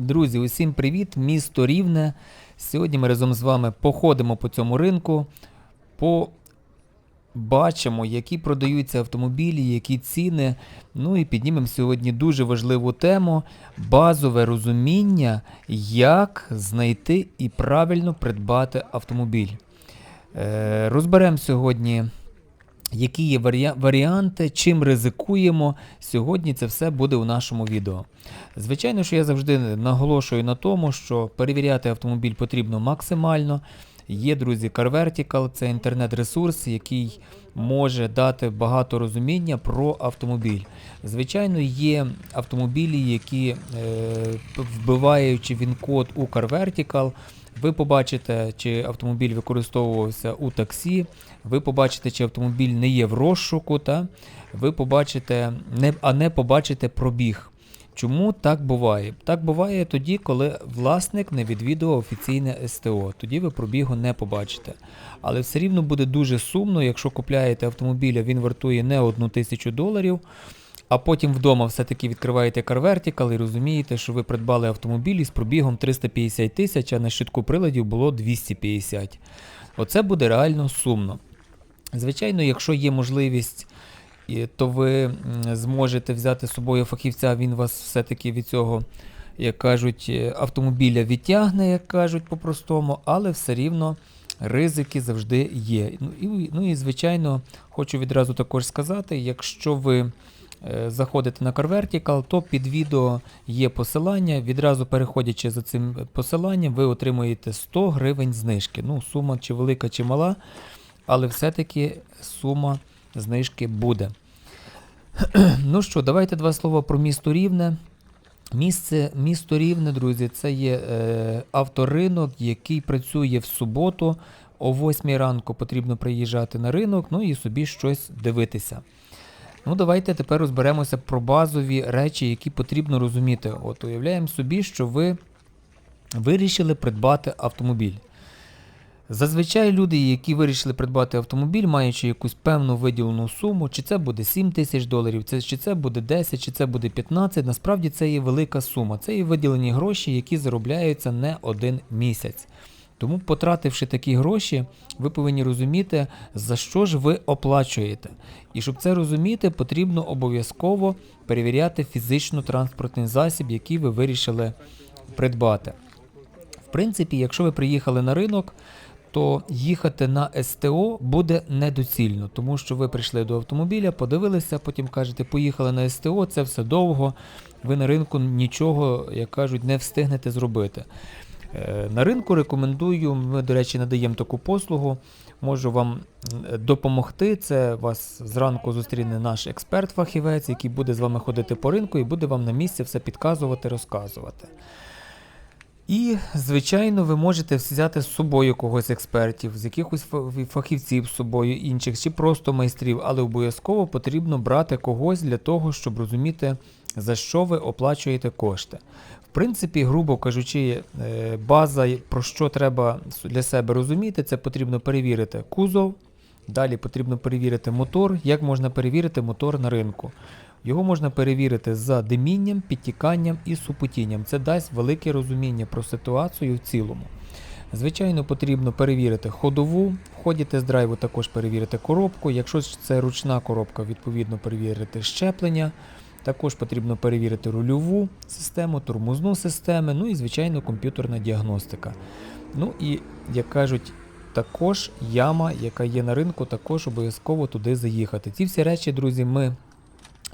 Друзі, усім привіт! Місто Рівне. Сьогодні ми разом з вами походимо по цьому ринку, побачимо, які продаються автомобілі, які ціни. Ну і піднімемо сьогодні дуже важливу тему базове розуміння, як знайти і правильно придбати автомобіль. Е, розберемо сьогодні. Які є варіанти, чим ризикуємо. Сьогодні це все буде у нашому відео. Звичайно, що я завжди наголошую на тому, що перевіряти автомобіль потрібно максимально. Є, друзі, CarVertical, це інтернет-ресурс, який може дати багато розуміння про автомобіль. Звичайно, є автомобілі, які, е, вбиваючи він-код у CarVertical, ви побачите, чи автомобіль використовувався у таксі, ви побачите, чи автомобіль не є в розшуку, та ви побачите, не, а не побачите пробіг. Чому так буває? Так буває тоді, коли власник не відвідував офіційне СТО. Тоді ви пробігу не побачите. Але все рівно буде дуже сумно, якщо купляєте автомобіль, а він вартує не одну тисячу доларів. А потім вдома все-таки відкриваєте CarVertical і розумієте, що ви придбали автомобіль із пробігом 350 тисяч, а на щитку приладів було 250. Оце буде реально сумно. Звичайно, якщо є можливість, то ви зможете взяти з собою фахівця, він вас все-таки від цього, як кажуть, е, автомобіля відтягне, як кажуть по-простому, але все рівно ризики завжди є. Ну і, ну і звичайно, хочу відразу також сказати, якщо ви заходите на CarVertical, то під відео є посилання. Відразу переходячи за цим посиланням, ви отримуєте 100 гривень знижки. Ну, сума чи велика, чи мала, але все-таки сума знижки буде. ну що, давайте два слова про місто Рівне. Місце, місто Рівне, друзі, це є е, авторинок, який працює в суботу. О 8 ранку потрібно приїжджати на ринок, ну і собі щось дивитися. Ну, давайте тепер розберемося про базові речі, які потрібно розуміти. От уявляємо собі, що ви вирішили придбати автомобіль. Зазвичай люди, які вирішили придбати автомобіль, маючи якусь певну виділену суму, чи це буде 7 тисяч доларів, чи це буде 10, чи це буде 15, насправді це є велика сума. Це є виділені гроші, які заробляються не один місяць. Тому, потративши такі гроші, ви повинні розуміти, за що ж ви оплачуєте. І щоб це розуміти, потрібно обов'язково перевіряти фізично-транспортний засіб, який ви вирішили придбати. В принципі, якщо ви приїхали на ринок, то їхати на СТО буде недоцільно, тому що ви прийшли до автомобіля, подивилися, потім кажете, поїхали на СТО, це все довго. Ви на ринку нічого, як кажуть, не встигнете зробити. Е, На ринку рекомендую, ми, до речі, надаємо таку послугу. Можу вам допомогти. Це вас зранку зустріне наш експерт-фахівець, який буде з вами ходити по ринку і буде вам на місці все підказувати, розказувати. І, звичайно, ви можете взяти з собою когось експертів, з якихось фахівців з собою, інших, чи просто майстрів, але обов'язково потрібно брати когось для того, щоб розуміти, за що ви оплачуєте кошти. В принципі, грубо кажучи, е, база, про що треба для себе розуміти, це потрібно перевірити кузов, далі потрібно перевірити мотор. Як можна перевірити мотор на ринку? Його можна перевірити за димінням, підтіканням і супотінням. Це дасть велике розуміння про ситуацію в цілому. Звичайно, потрібно перевірити ходову, в ході тест-драйву також перевірити коробку. Якщо це ручна коробка, відповідно перевірити щеплення. Також потрібно перевірити рульову систему, тормозну систему, ну і, звичайно, комп'ютерна діагностика. Ну і, як кажуть, також яма, яка є на ринку, також обов'язково туди заїхати. Ці всі речі, друзі, ми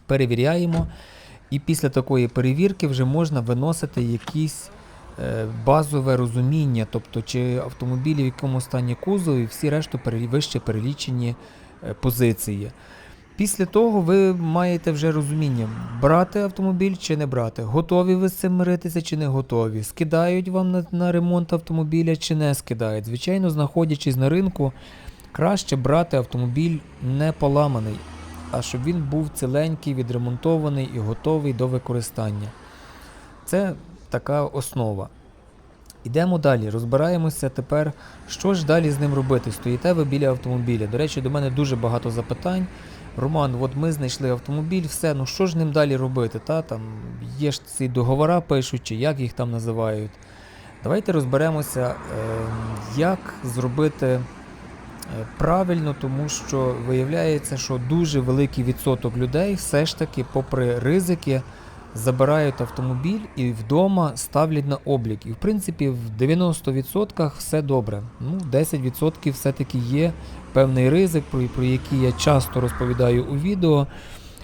перевіряємо. І після такої перевірки вже можна виносити якісь е, базове розуміння, тобто чи автомобілі в якому стані кузов і всі решту вище перелічені е, позиції. Після того ви маєте вже розуміння, брати автомобіль чи не брати. Готові ви з цим миритися чи не готові? Скидають вам на, на ремонт автомобіля чи не скидають. Звичайно, знаходячись на ринку, краще брати автомобіль не поламаний, а щоб він був ціленький, відремонтований і готовий до використання. Це така основа. Ідемо далі, розбираємося тепер, що ж далі з ним робити. Стоїте ви біля автомобіля. До речі, до мене дуже багато запитань. Роман, от ми знайшли автомобіль, все, ну що ж ним далі робити? Та? Там є ж ці договора пишуть, чи як їх там називають. Давайте розберемося, е, як зробити е, правильно, тому що виявляється, що дуже великий відсоток людей все ж таки, попри ризики, забирають автомобіль і вдома ставлять на облік. І в принципі в 90% все добре. Ну, 10% все-таки є певний ризик, про, про який я часто розповідаю у відео.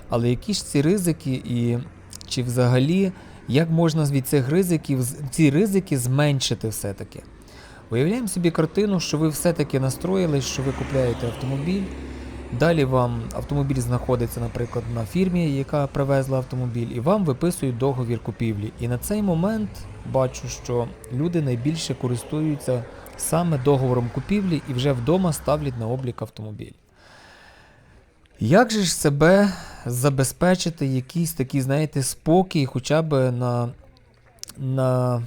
Але які ж ці ризики, і чи взагалі як можна від цих ризиків ці ризики зменшити все-таки? Уявляємо собі картину, що ви все-таки настроїлись, що ви купляєте автомобіль. Далі вам автомобіль знаходиться, наприклад, на фірмі, яка привезла автомобіль, і вам виписують договір купівлі. І на цей момент бачу, що люди найбільше користуються саме договором купівлі і вже вдома ставлять на облік автомобіль. Як же ж себе забезпечити якийсь такий, знаєте, спокій, хоча б на, на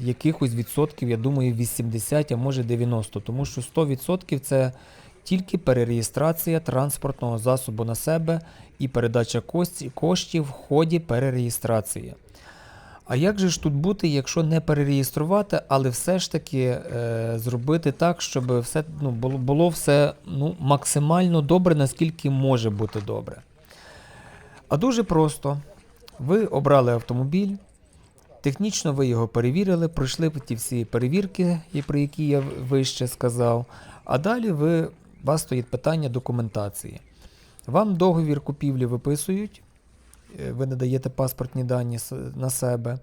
якихось відсотків, я думаю, 80, а може 90, тому що 100% це тільки перереєстрація транспортного засобу на себе і передача коштів в ході перереєстрації. А як же ж тут бути, якщо не перереєструвати, але все ж таки е, зробити так, щоб все ну, було, було все ну, максимально добре, наскільки може бути добре? А дуже просто. Ви обрали автомобіль, технічно ви його перевірили, пройшли ті всі перевірки, про які я вище сказав. А далі ви, у вас стоїть питання документації. Вам договір купівлі виписують, е, ви надаєте паспортні дані на себе.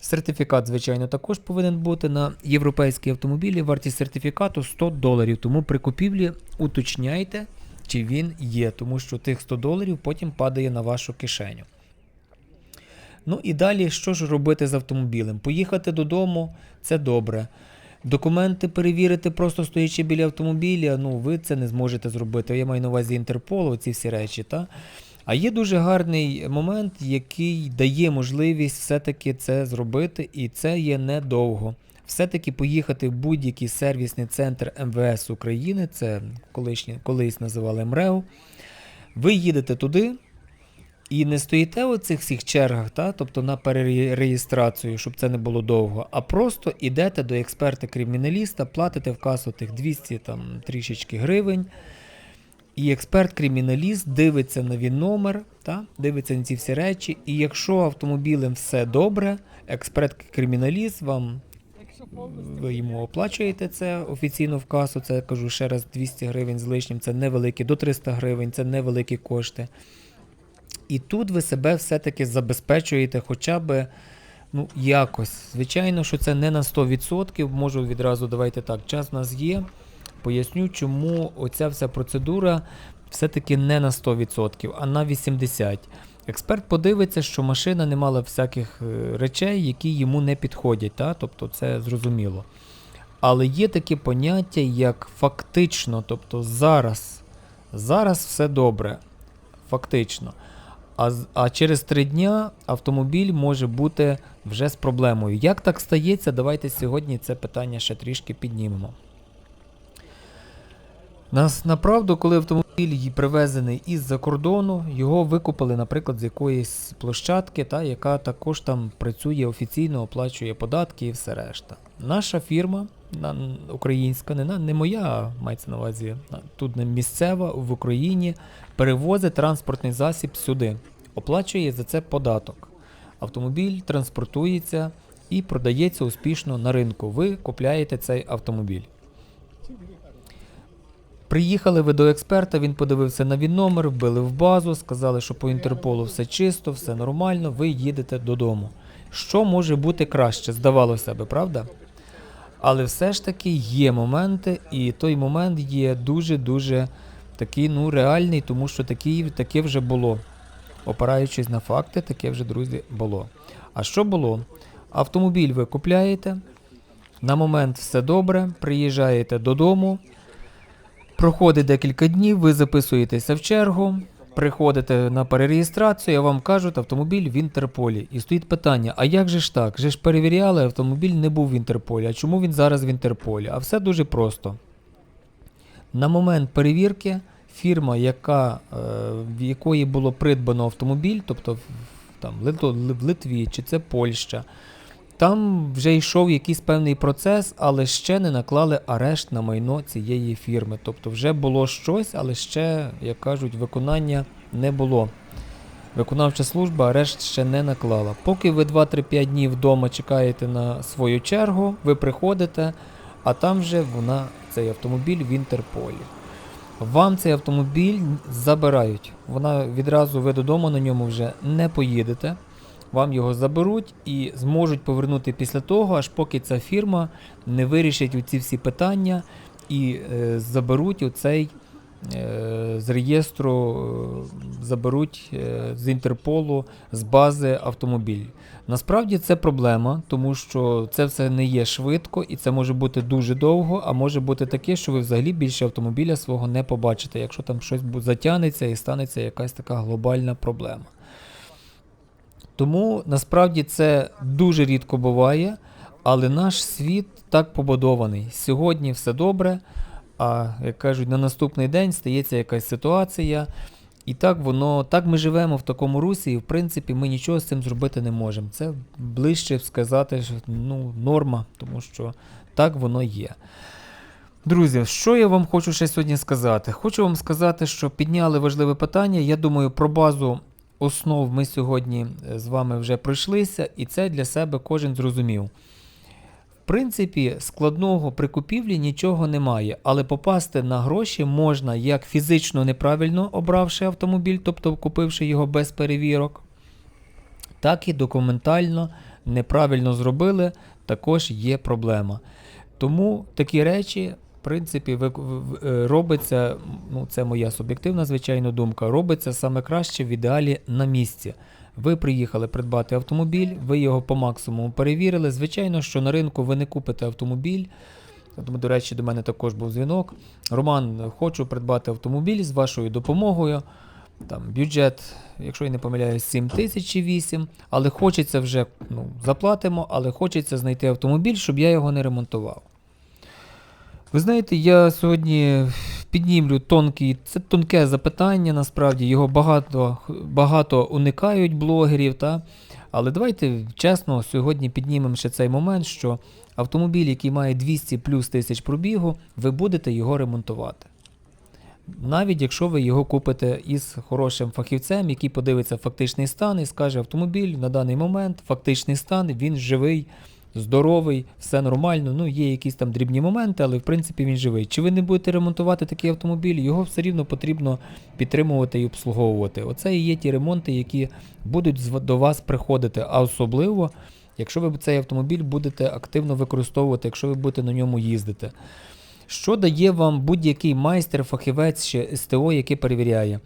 Сертифікат, звичайно, також повинен бути на європейські автомобілі. Вартість сертифікату 100 доларів. Тому при купівлі уточняйте, чи він є, тому що тих 100 доларів потім падає на вашу кишеню. Ну і далі, що ж робити з автомобілем? Поїхати додому це добре. Документи перевірити, просто стоячи біля автомобіля, ну ви це не зможете зробити. Я маю на увазі Інтерпол, ці всі речі. Та? А є дуже гарний момент, який дає можливість все-таки це зробити, і це є недовго. Все-таки поїхати в будь-який сервісний центр МВС України, це колишні, колись називали МРЕО. Ви їдете туди і не стоїте у цих всіх чергах, та? тобто на перереєстрацію, щоб це не було довго, а просто йдете до експерта-криміналіста, платите в касу тих 200 там, трішечки гривень. І експерт-криміналіст дивиться на він номер, та, дивиться на ці всі речі. І якщо автомобілем все добре, експерт-криміналіст вам ви йому оплачуєте це офіційно в касу. Це кажу ще раз 200 гривень з лишнім, це невеликі, до 300 гривень, це невеликі кошти. І тут ви себе все-таки забезпечуєте хоча б ну, якось. Звичайно, що це не на 100%. Можу відразу давайте так. Час у нас є. Поясню, чому оця вся процедура все-таки не на 100%, а на 80%. Експерт подивиться, що машина не мала всяких е, речей, які йому не підходять. Та? Тобто це зрозуміло. Але є таке поняття, як фактично, тобто зараз, зараз все добре. Фактично. А, а через три дня автомобіль може бути вже з проблемою. Як так стається, давайте сьогодні це питання ще трішки піднімемо. Нас направду, коли автомобіль привезений із-за кордону, його викупили, наприклад, з якоїсь площадки, та, яка також там працює офіційно, оплачує податки і все решта. Наша фірма, на, українська, не, на- не моя, мається на увазі, тут не місцева в Україні, перевозить транспортний засіб сюди, оплачує за це податок. Автомобіль транспортується і продається успішно на ринку. Ви купляєте цей автомобіль. Приїхали ви до експерта, він подивився на він номер, вбили в базу, сказали, що по Інтерполу все чисто, все нормально, ви їдете додому. Що може бути краще, здавалося би, правда? Але все ж таки є моменти, і той момент є дуже-дуже такий ну, реальний, тому що такий, таке вже було. Опираючись на факти, таке вже, друзі, було. А що було? Автомобіль ви купляєте, на момент все добре, приїжджаєте додому. Проходить декілька днів, ви записуєтеся в чергу, приходите на перереєстрацію, а вам кажуть, автомобіль в Інтерполі. І стоїть питання: а як же ж так? Же ж перевіряли, автомобіль не був в Інтерполі. А чому він зараз в Інтерполі? А все дуже просто. На момент перевірки фірма, яка, е, в якої було придбано автомобіль, тобто там, в Литві чи це Польща, там вже йшов якийсь певний процес, але ще не наклали арешт на майно цієї фірми. Тобто вже було щось, але ще, як кажуть, виконання не було. Виконавча служба арешт ще не наклала. Поки ви 2-3-5 днів вдома чекаєте на свою чергу, ви приходите, а там вже вона, цей автомобіль в Інтерполі. Вам цей автомобіль забирають. Вона відразу ви додому на ньому вже не поїдете. Вам його заберуть і зможуть повернути після того, аж поки ця фірма не вирішить оці всі питання і е, заберуть оцей е, з реєстру, е, заберуть е, з Інтерполу з бази автомобіль. Насправді це проблема, тому що це все не є швидко і це може бути дуже довго, а може бути таке, що ви взагалі більше автомобіля свого не побачите, якщо там щось затягнеться і станеться якась така глобальна проблема. Тому насправді це дуже рідко буває, але наш світ так побудований. Сьогодні все добре, а як кажуть, на наступний день стається якась ситуація. І так воно, так ми живемо в такому русі, і в принципі ми нічого з цим зробити не можемо. Це ближче сказати, що ну, норма, тому що так воно є. Друзі, що я вам хочу ще сьогодні сказати? Хочу вам сказати, що підняли важливе питання. Я думаю, про базу основ ми сьогодні е, з вами вже пройшлися, і це для себе кожен зрозумів. В принципі, складного при купівлі нічого немає, але попасти на гроші можна як фізично неправильно обравши автомобіль, тобто купивши його без перевірок, так і документально неправильно зробили, також є проблема. Тому такі речі, принципі, е, робиться, ну це моя суб'єктивна, звичайно, думка, робиться саме краще в ідеалі на місці. Ви приїхали придбати автомобіль, ви його по максимуму перевірили. Звичайно, що на ринку ви не купите автомобіль. Тому, до речі, до мене також був дзвінок. Роман, хочу придбати автомобіль з вашою допомогою. Там бюджет, якщо я не помиляюсь, 7 тисяч чи 8, але хочеться вже, ну, заплатимо, але хочеться знайти автомобіль, щоб я його не ремонтував. Ви знаєте, я сьогодні піднімлю тонкий, це тонке запитання, насправді його багато, багато уникають блогерів, та? але давайте чесно сьогодні піднімемо ще цей момент, що автомобіль, який має 200 плюс тисяч пробігу, ви будете його ремонтувати. Навіть якщо ви його купите із хорошим фахівцем, який подивиться фактичний стан і скаже, автомобіль на даний момент, фактичний стан, він живий, здоровий, все нормально. Ну, є якісь там дрібні моменти, але в принципі він живий. Чи ви не будете ремонтувати такий автомобіль, його все рівно потрібно підтримувати і обслуговувати. Оце і є ті ремонти, які будуть до вас приходити, а особливо, якщо ви цей автомобіль будете активно використовувати, якщо ви будете на ньому їздити. Що дає вам будь-який майстер, фахівець чи СТО, який перевіряє?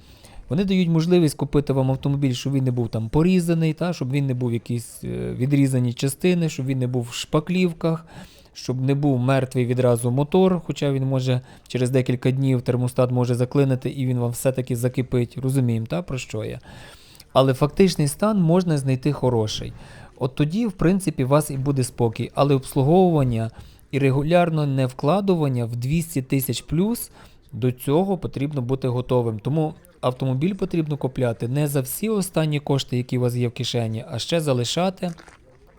Вони дають можливість купити вам автомобіль, щоб він не був там порізаний, та, щоб він не був якісь е, відрізані частини, щоб він не був в шпаклівках, щоб не був мертвий відразу мотор, хоча він може через декілька днів термостат може заклинити і він вам все-таки закипить. Розуміємо, та, про що я. Але фактичний стан можна знайти хороший. От тоді, в принципі, у вас і буде спокій. Але обслуговування і регулярно не вкладування в 200 тисяч плюс, до цього потрібно бути готовим. Тому автомобіль потрібно купляти не за всі останні кошти, які у вас є в кишені, а ще залишати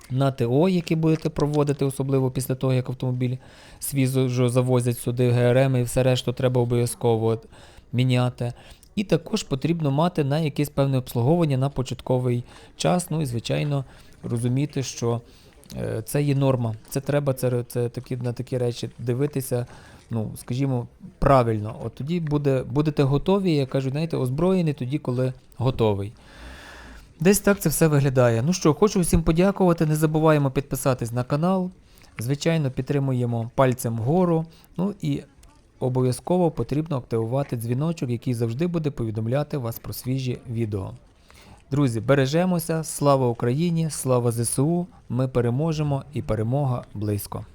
на ТО, які будете проводити, особливо після того, як автомобіль свій завозять сюди, ГРМ і все решту треба обов'язково міняти. І також потрібно мати на якесь певне обслуговування на початковий час. Ну і, звичайно, розуміти, що е, це є норма. Це треба це, це такі, на такі речі дивитися, ну, скажімо, правильно. От тоді буде, будете готові, як кажуть, знаєте, озброєні тоді, коли готовий. Десь так це все виглядає. Ну що, хочу всім подякувати. Не забуваємо підписатись на канал. Звичайно, підтримуємо пальцем вгору. Ну і обов'язково потрібно активувати дзвіночок, який завжди буде повідомляти вас про свіжі відео. Друзі, бережемося, слава Україні, слава ЗСУ. Ми переможемо і перемога близько.